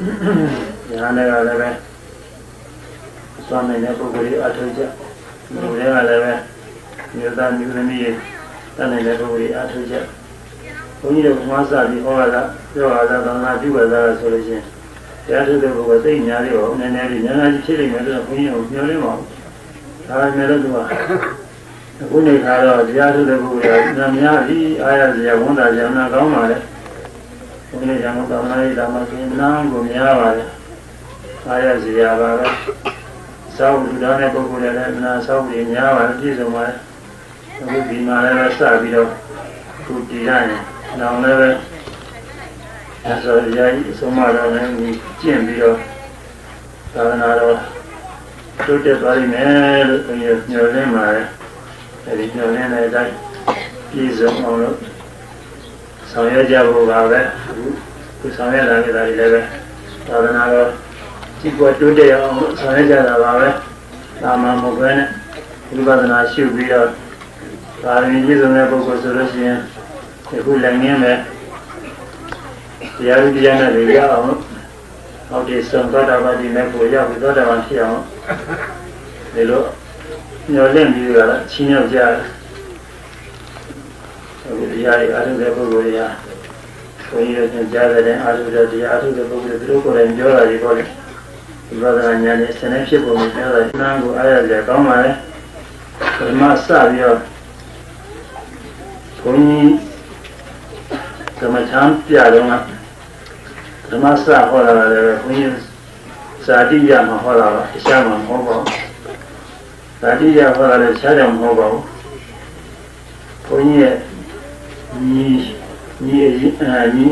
ညာနဲ့ကလည်းပဲသွားနိုင်တဲ့ပုဂ္ဂိုလ်ကြီးအထောက်ကြလူတွေကလည်းပဲမြေသားမျိုးသမီးတတ်နိုင်တဲ့ပုဂ္ဂိုလ်ကြီးအထောက်ကြဘုန်းကြီးတို့မှားစပြီးဟောတာပြောတာသံဃာပြုပါသားဆိုလို့ချင်းတရားထုတဲ့ပုဂ္ဂိုလ်သိညာလေးပေါ့နည်းနည်းလေးညာနာကြီးဖြစ်နေမယ်လို့ဘုန်းကြီးကပြောနေပါဘူးဒါပေမဲ့လို့သူကအခုနေခါတော့တရားထုတဲ့ပုဂ္ဂိုလ်ကနာများပြီးအားရစရာဝန်တာကြနာကောင်းပါလေ ဘုန်းကြီးကံကောင်းလာရေးဒါမှရှင်နာကိုများပါလေအားရစရာပါပဲစောင့်လူသားတဲ့ပုဂ္ဂိုလ်လည်းနာစောင့်ပြီးများပါပြည့်စုံပါလေအခုဒီမှာလည်းစပြီးတော့ခုတည်ရတယ်နောင်လည်းပဲအဲဆိုရာကြီးအဆုံးမတော်လည်းကျင့်ပြီးတော့သာသနာတော်တိုးတက်သွားပြီမယ်လို့ဘုရားညွှန်လင်းပါတယ်အဲဒီညွှန်လင်းတဲ့အတိုင်းပြည့်စုံအောင်လို့ ဆောင်ရွက်ကြဖို့ပါပဲအခုခုဆောင်ရွက်လာကြတာတွေလည်းပဲသာသနာတော်ကြည့်ပေါ်တိုးတက်အောင်လို့ဆောင်ရွက်ကြတာပါပဲဒါမှမဟုတ်ဘဲနဲ့ဝိပဿနာရှုပြီးတော့ဒါရင်းပြည့်စုံတဲ့ပုဂ္ဂိုလ်ဆိုလို့ရှိရင်အခုလည်းငင်းမယ်တရားဥတရားနဲ့လေရအောင်လို့ဟောဒီသံဃာတော်ဘာဒီနဲ့ကိုရောက်ပြီးသောတာပန်ဖြစ်အောင်ဒီလိုညှော်လင့်ပြီးတော့ချင်းရောက်ကြတယ် အခုတရားရအားထုတ်တဲ့ပုဂ္ဂိုလ်တွေကဘုန်းကြီးတို့ကြားတဲ့အားထုတ်တဲ့တရားအားထုတ်တဲ့ပုဂ္ဂိုလ်တွေသူတို့ကိုယ်တိုင်ပြောတာဒီပေါ်လေဒီဘာသာညာနဲ့ဆင်းရဲဖြစ်ပုံကိုပြောတာနာကိုအားရကြကောင်းပါလေပထမစပြီးတော့ဘုန်းကြီးသမထမ်းပြတော့ကဓမ္မစဟောတာလည်းဘုန်းကြီးဇာတိရမှာဟောတာပါတခြားမှာမဟုတ်ပါဘူးဇာတိရဟောတာလည်းတခြားတယ်မဟုတ်ပါဘူးဘုန်းကြီးရဲ့ ညီညီအရင်အညီ